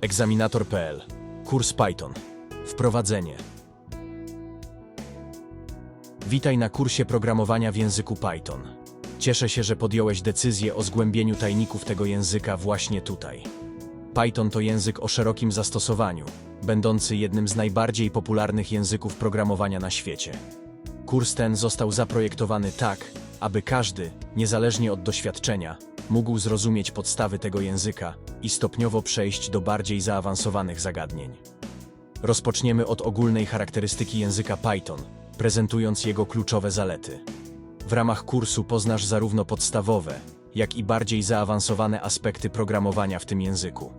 Egzaminator.pl Kurs Python Wprowadzenie Witaj na kursie programowania w języku Python. Cieszę się, że podjąłeś decyzję o zgłębieniu tajników tego języka właśnie tutaj. Python to język o szerokim zastosowaniu, będący jednym z najbardziej popularnych języków programowania na świecie. Kurs ten został zaprojektowany tak, aby każdy, niezależnie od doświadczenia, mógł zrozumieć podstawy tego języka i stopniowo przejść do bardziej zaawansowanych zagadnień. Rozpoczniemy od ogólnej charakterystyki języka Python, prezentując jego kluczowe zalety. W ramach kursu poznasz zarówno podstawowe, jak i bardziej zaawansowane aspekty programowania w tym języku.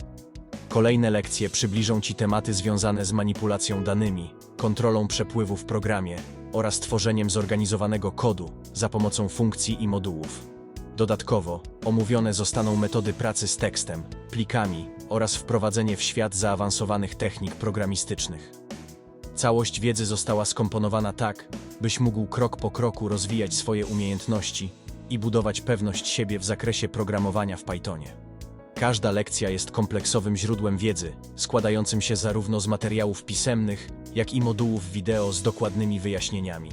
Kolejne lekcje przybliżą Ci tematy związane z manipulacją danymi, kontrolą przepływu w programie oraz tworzeniem zorganizowanego kodu za pomocą funkcji i modułów. Dodatkowo omówione zostaną metody pracy z tekstem, plikami oraz wprowadzenie w świat zaawansowanych technik programistycznych. Całość wiedzy została skomponowana tak, byś mógł krok po kroku rozwijać swoje umiejętności i budować pewność siebie w zakresie programowania w Pythonie. Każda lekcja jest kompleksowym źródłem wiedzy, składającym się zarówno z materiałów pisemnych, jak i modułów wideo z dokładnymi wyjaśnieniami.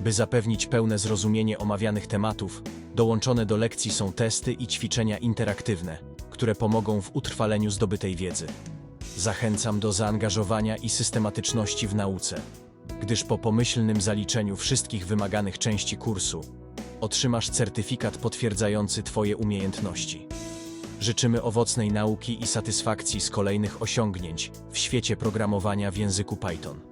By zapewnić pełne zrozumienie omawianych tematów, dołączone do lekcji są testy i ćwiczenia interaktywne, które pomogą w utrwaleniu zdobytej wiedzy. Zachęcam do zaangażowania i systematyczności w nauce, gdyż po pomyślnym zaliczeniu wszystkich wymaganych części kursu otrzymasz certyfikat potwierdzający Twoje umiejętności. Życzymy owocnej nauki i satysfakcji z kolejnych osiągnięć w świecie programowania w języku Python.